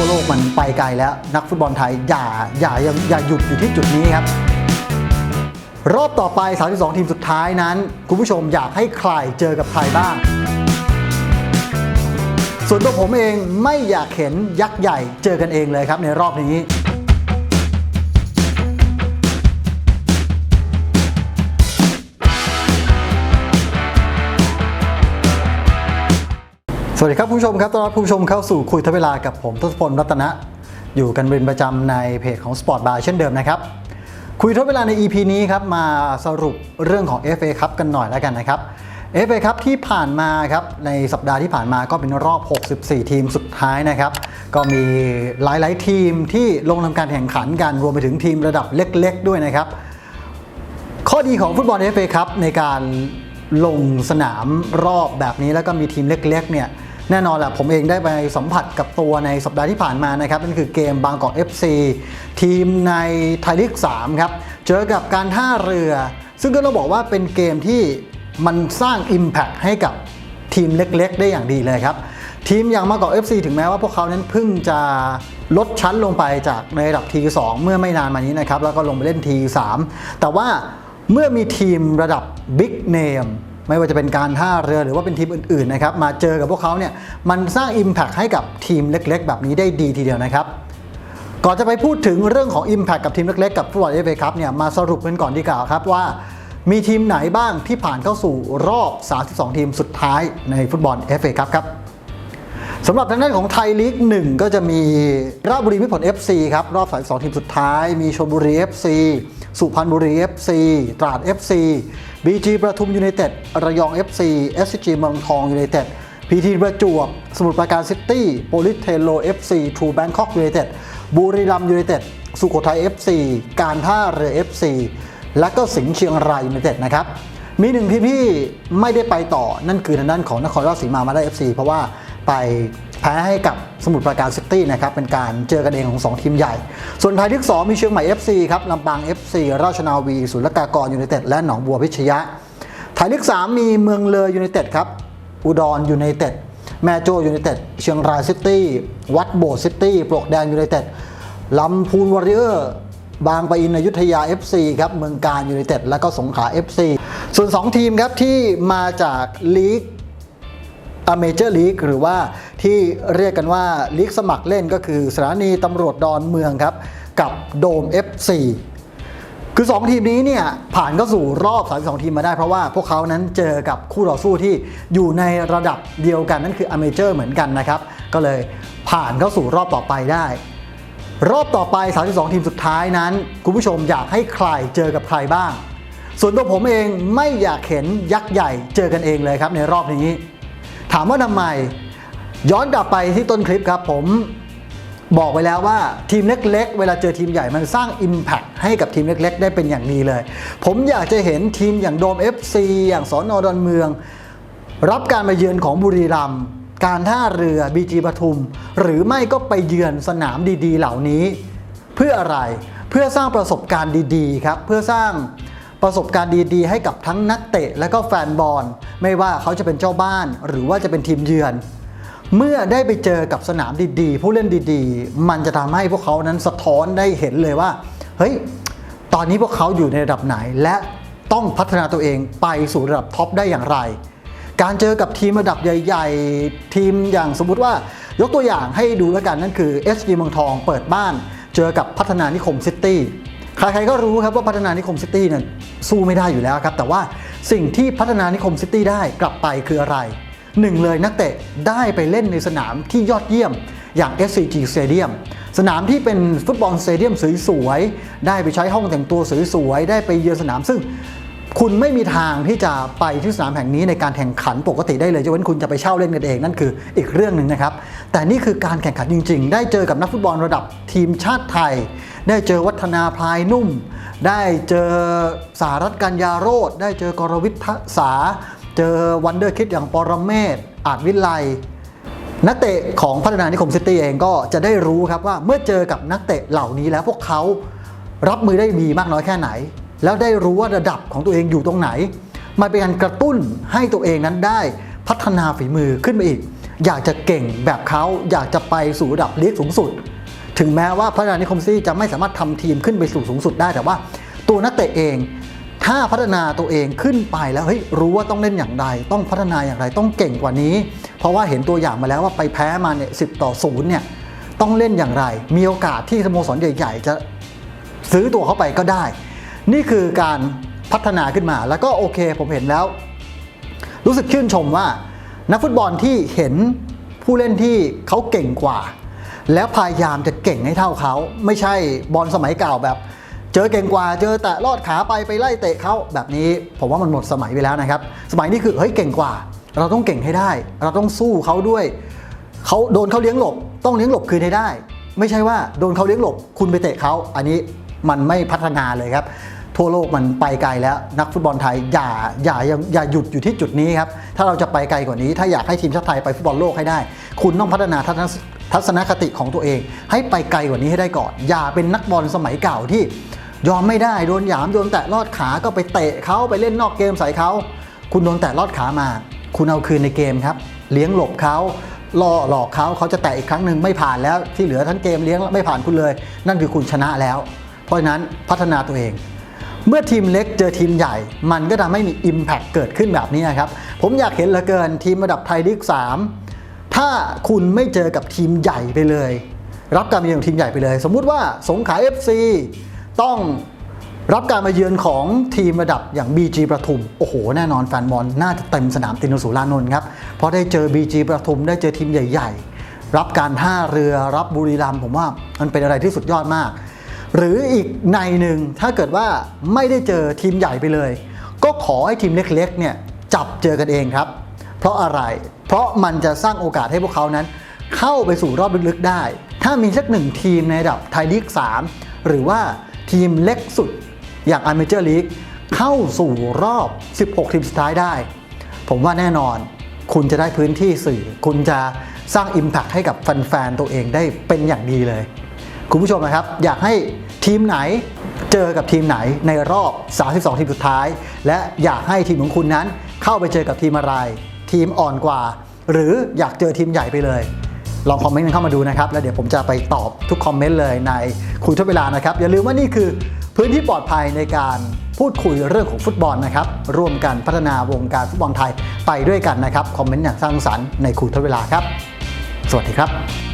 ทั่วโลกมันไปไกลแล้ว นักฟุตบอลไทยอย่าอย่าอย่าอย่าหยุดอยู่ที่จุดนี้ครับ รอบต่อไป 32 ทีมสุดท้ายนั้น คุณผู้ชมอยากให้ใครเจอกับใครบ้าง ส่วนตัวผมเองไม่อยากเห็นยักษ์ใหญ่เจอกันเองเลยครับในรอบนี้ สวัสดีครับผู้ชมครับต้อนรับผู้ชมเข้าสู่คุยทศเวลากับผมทศพลรัตนะ อยู่กันเป็นประจำในเพจของ Sport Bar เช่นเดิมนะครับ คุยทศเวลาใน EP นี้ครับมาสรุปเรื่องของ FA ครับกันหน่อยแล้วกันนะครับ FA ครับที่ผ่านมาครับในสัปดาห์ที่ผ่านมาก็เป็นรอบ 64 ทีมสุดท้ายนะครับ ก็มีหลาย ๆ ทีมที่ลงทำการแข่งขันกันรวมไปถึงทีมระดับเล็ก ๆ ด้วยนะครับ ข้อดีของฟุตบอล FA ครับในการลงสนามรอบแบบนี้แล้วก็มีทีมเล็ก ๆ เนี่ย แน่นอนแหละผมเองได้ไปสัมผัสกับตัวในสัปดาห์ที่ผ่านมานะครับนั่นคือเกมบางกอก FC ทีมในไทยลีก3ครับเจอกับการท่าเรือ ซึ่งก็ต้องบอกว่าเป็นเกมที่มันสร้าง Impact ให้กับทีมเล็กๆ ได้อย่างดีเลยครับ ทีมอย่างบางกอก FC ถึงแม้ว่าพวกเขานั้นเพิ่งจะลดชั้นลงไปจากในระดับทีสองเมื่อไม่นานมานี้นะครับแล้วก็ลงไปเล่นทีสามแต่ว่าเมื่อมีทีมระดับบิ๊กเนม ไม่ว่าจะเป็นการท่าเรือหรือว่าเป็นทีมอื่นๆนะครับมาเจอกับพวกเขาเนี่ยมันสร้าง Impact ให้กับทีมเล็ก ๆ แบบนี้ได้ดีทีเดียวนะครับก่อนจะไปพูดถึงเรื่องของ Impact กับทีมเล็กๆกับฟุตบอลเอฟเอครับเนี่ยมาสรุปกันก่อนดีกว่าครับว่า มีทีมไหนบ้างที่ผ่านเข้าสู่รอบ 32 ทีมสุดท้ายในฟุตบอลเอฟเอครับครับ สำหรับทางด้านของไทยลีก1 ก็จะมีราชบุรีมิตรผล FC ครับ รอบ32ทีมสุดท้าย มีชลบุรี FC สุพรรณบุรี FC ตราด FC BG ประทุมยูไนเต็ดระยอง FC SCG เมืองทองยูไนเต็ด PT ประจวบ สมุทรปราการซิตี้โปลิสเทโล FC True Bangkok United บุรีรัมย์ยูไนเต็ดสุโขทัย FC การท่าเรือ FC และก็สิงห์เชียงรายยูไนเต็ดนะครับมีหนึ่งทีมที่ไม่ได้ไปต่อนั่นคือทางด้านของนครราชสีมามาได้ FC เพราะว่า ไปแพ้ให้กับสมุทรปราการซิตี้นะครับเป็นการเจอกันเองของ 2 ทีมใหญ่ ส่วนไทยที่ 2 มีเชียงใหม่ FC ครับลำปาง FC ราชนาวีศุลกากรยูไนเต็ดและหนองบัวพิชยะไทยลีก3มีเมืองเลยยูไนเต็ดครับอุดรยูไนเต็ดแม่โจยูไนเต็ดเชียงรายซิตี้วัดโบสถ์ซิตี้ปลวกแดงยูไนเต็ดลำพูนวอริเออร์บางปะอินอยุธยา FC ครับเมืองการยูไนเต็ดและก็สงขลา FC ส่วน 2 ทีมครับที่มาจากลีก อเมเจอร์ลีกหรือว่าที่เรียกกันว่าลีกสมัครเล่นก็คือสถานีตำรวจดอนเมืองครับ กับโดม FC คือ 2 ทีมนี้เนี่ยผ่านเข้าสู่รอบ 32 ทีมมาได้เพราะว่าพวกเขานั้นเจอกับคู่ต่อสู้ที่อยู่ในระดับเดียวกันนั่นคืออเมเจอร์เหมือนกันนะครับ ก็เลยผ่านเข้าสู่รอบต่อไปได้ รอบต่อไป 32 ทีมสุดท้ายนั้น คุณผู้ชมอยากให้ใครเจอกับใครบ้าง ส่วนตัวผมเองไม่อยากเห็นยักษ์ใหญ่เจอกันเองเลยครับในรอบนี้ ถามว่าทำไม ย้อนกลับไปที่ต้นคลิปครับผมบอกไปแล้วว่าทีมเล็กๆ เวลาเจอทีมใหญ่มันสร้าง Impact ให้กับทีมเล็กๆ ได้เป็นอย่างดีเลย ผมอยากจะเห็นทีมอย่างโดม FC อย่างสอนอดอนเมือง รับการมาเยือนของบุรีรัมย์การท่าเรือบีจีปทุม หรือไม่ก็ไปเยือนสนามดีๆ เหล่านี้ เพื่ออะไรเพื่อสร้างประสบการณ์ดีๆครับเพื่อสร้างประสบการณ์ดีๆ ให้กับทั้งนักเตะและก็แฟนบอล ไม่ว่าเขาจะเป็นเจ้าบ้านหรือว่าจะเป็นทีมเยือน เมื่อได้ไปเจอกับสนามดีๆ ผู้เล่นดีๆ มันจะทำให้พวกเขานั้นสะท้อนได้เห็นเลยว่าเฮ้ยตอนนี้พวกเขาอยู่ในระดับไหนและต้องพัฒนาตัวเองไปสู่ระดับท็อปได้อย่างไร การเจอกับทีมระดับใหญ่ ๆ ทีมอย่างสมมุติว่ายกตัวอย่างให้ดูแล้วกันนั่นคือ SG เมืองทองเปิดบ้าน เจอกับพัฒนานิคมซิตี้ใครๆก็รู้ครับว่าพัฒนานิคมซิตี้เนี่ยสู้ไม่ได้อยู่แล้วครับ แต่ว่า สิ่งที่พัฒนานิคมซิตี้ได้กลับไปคืออะไรหนึ่งเลยนักเตะได้ไปเล่นในสนามที่ยอดเยี่ยมอย่าง SCG Stadium สนามที่เป็นฟุตบอลสเตเดียมสวยๆ ได้ไปใช้ห้องแต่งตัวสวยๆ ได้ไปเยือนสนามซึ่งคุณไม่มีทางที่จะไปที่สนามแห่งนี้ในการแข่งขันปกติได้เลยยกเว้นคุณจะไปเช่าเล่นกันเองนั่นคืออีกเรื่องหนึ่งนะครับ แต่นี่คือการแข่งขันจริง ๆ ได้เจอกับนักฟุตบอลระดับทีมชาติไทย ได้เจอวัฒนาพลายนุ่ม ได้เจอสารัตกัญญาโรธได้เจอกรวิทยสาเจอวันเดอร์คิดอย่างปรเมศอาจวิไลนักเตะของพัฒนานิคมซิตี้เองก็จะได้รู้ครับว่าเมื่อเจอกับนักเตะเหล่านี้แล้วพวกเขารับมือได้ดีมากน้อยแค่ไหน แล้วได้รู้ว่าระดับของตัวเองอยู่ตรงไหน มันเป็นการกระตุ้นให้ตัวเองนั้นได้พัฒนาฝีมือขึ้นไปอีก อยากจะเก่งแบบเขาอยากจะไปสู่ระดับลีกสูงสุด ถึงแม้ว่าพัฒนานิคมซีจะไม่สามารถทำทีมขึ้นไปสู่สูงสุดได้แต่ว่า ตัวนักเตะเอง ถ้าพัฒนาตัวเองขึ้นไปแล้วเฮ้ยรู้ว่าต้องเล่นอย่างไร ต้องพัฒนาอย่างไรต้องเก่งกว่านี้ เพราะว่าเห็นตัวอย่างมาแล้วว่าไปแพ้มาเนี่ยสิต่อศูนย์เนี่ยต้องเล่นอย่างไร มีโอกาสที่สโมสรใหญ่ ๆ จะซื้อตัวเข้าไปก็ได้ นี่คือการพัฒนาขึ้นมาแล้วก็โอเคผมเห็นแล้ว รู้สึกชื่นชมว่า นักฟุตบอลที่เห็นผู้เล่นที่เขาเก่งกว่า แล้วพยายามจะเก่งให้เท่าเขา ไม่ใช่บอลสมัยเก่าแบบ เจอเก่งกว่าเจอแต่ลอดขาไปไปไล่เตะเขาแบบนี้ผมว่ามันหมดสมัยไปแล้วนะครับ สมัยนี้คือเฮ้ยเก่งกว่า เราต้องเก่งให้ได้ เราต้องสู้เขาด้วยเขาโดนเขาเลี้ยงหลบ ต้องเลี้ยงหลบคืนให้ได้ ไม่ใช่ว่าโดนเขาเลี้ยงหลบ คุณไปเตะเขาอันนี้มันไม่พัฒนาเลยครับทั่วโลกมันไปไกลแล้วนักฟุตบอลไทยอย่าอย่าอย่าอย่าหยุดอยู่ที่จุดนี้ครับถ้าเราจะไปไกลกว่านี้ ถ้าอยากให้ทีมชาติไทยไปฟุตบอลโลกให้ได้ คุณต้องพัฒนาทัศน ทัศนคติของตัวเอง ให้ไปไกลกว่านี้ให้ได้ก่อน อย่าเป็นนักบอลสมัยเก่าที่ ยอมไม่ได้โดนหยามโดนแตะลอดขาก็ไปเตะเขาไปเล่นนอกเกมใส่เขาคุณโดนแตะลอดขามา คุณเอาคืนในเกมครับ เลี้ยงหลบเขาล่อหลอกเขาเขาจะแตะอีกครั้งหนึ่งไม่ผ่านแล้วที่เหลือทั้งเกมเลี้ยงไม่ผ่านคุณเลย นั่นคือคุณชนะแล้ว เพราะฉะนั้นพัฒนาตัวเอง เมื่อทีมเล็กเจอทีมใหญ่ มันก็ทำให้มี Impact เกิดขึ้นแบบนี้นะครับ ผมอยากเห็นเหลือเกินทีมระดับไทยลีก3 ถ้าคุณไม่เจอกับทีมใหญ่ไปเลย รับการมาเยือนของทีมใหญ่ไปเลย สมมุติว่าสงขลา FC ต้องรับการมาเยือนของทีมระดับอย่าง BG ประทุม โอ้โห แน่นอนแฟนบอลน่าจะเต็มสนามตินสุรานนท์ครับ เพราะได้เจอ BG ประทุมได้เจอทีมใหญ่ ๆ รับการท่าเรือรับบุรีรัมย์ผมว่ามันเป็นอะไรที่สุดยอดมาก หรืออีกในหนึ่งถ้าเกิดว่าไม่ได้เจอทีมใหญ่ไปเลย ก็ขอให้ทีมเล็กๆเนี่ยจับเจอกันเองครับ เพราะอะไร เพราะมันจะสร้างโอกาสให้พวกเขานั้น เข้าไปสู่รอบลึกๆได้ ถ้ามีสักหนึ่งทีมในระดับไทยลีก 3 หรือว่าทีมเล็กสุดอย่างอเมเจอร์ลีกเข้าสู่รอบ 16 ทีมสุดท้ายได้ ผมว่าแน่นอน คุณจะได้พื้นที่สื่อ คุณจะสร้าง Impact ให้กับแฟนๆตัวเองได้เป็นอย่างดีเลย คุณผู้ชมนะครับ อยากให้ทีมไหนเจอกับทีมไหนในรอบ 32 ทีมสุดท้าย และอยากให้ทีมของคุณนั้นเข้าไปเจอกับทีมอะไร ทีมอ่อนกว่า หรืออยากเจอทีมใหญ่ไปเลย ลองคอมเมนต์กันเข้ามาดูนะครับ แล้วเดี๋ยวผมจะไปตอบทุกคอมเมนต์เลยในคุยทุกเวลานะครับ อย่าลืมว่านี่คือพื้นที่ปลอดภัยในการพูดคุยเรื่องของฟุตบอลนะครับ ร่วมกันพัฒนาวงการฟุตบอลไทยไปด้วยกันนะครับ คอมเมนต์อย่างสร้างสรรค์ในคุยทุกเวลาครับ สวัสดีครับ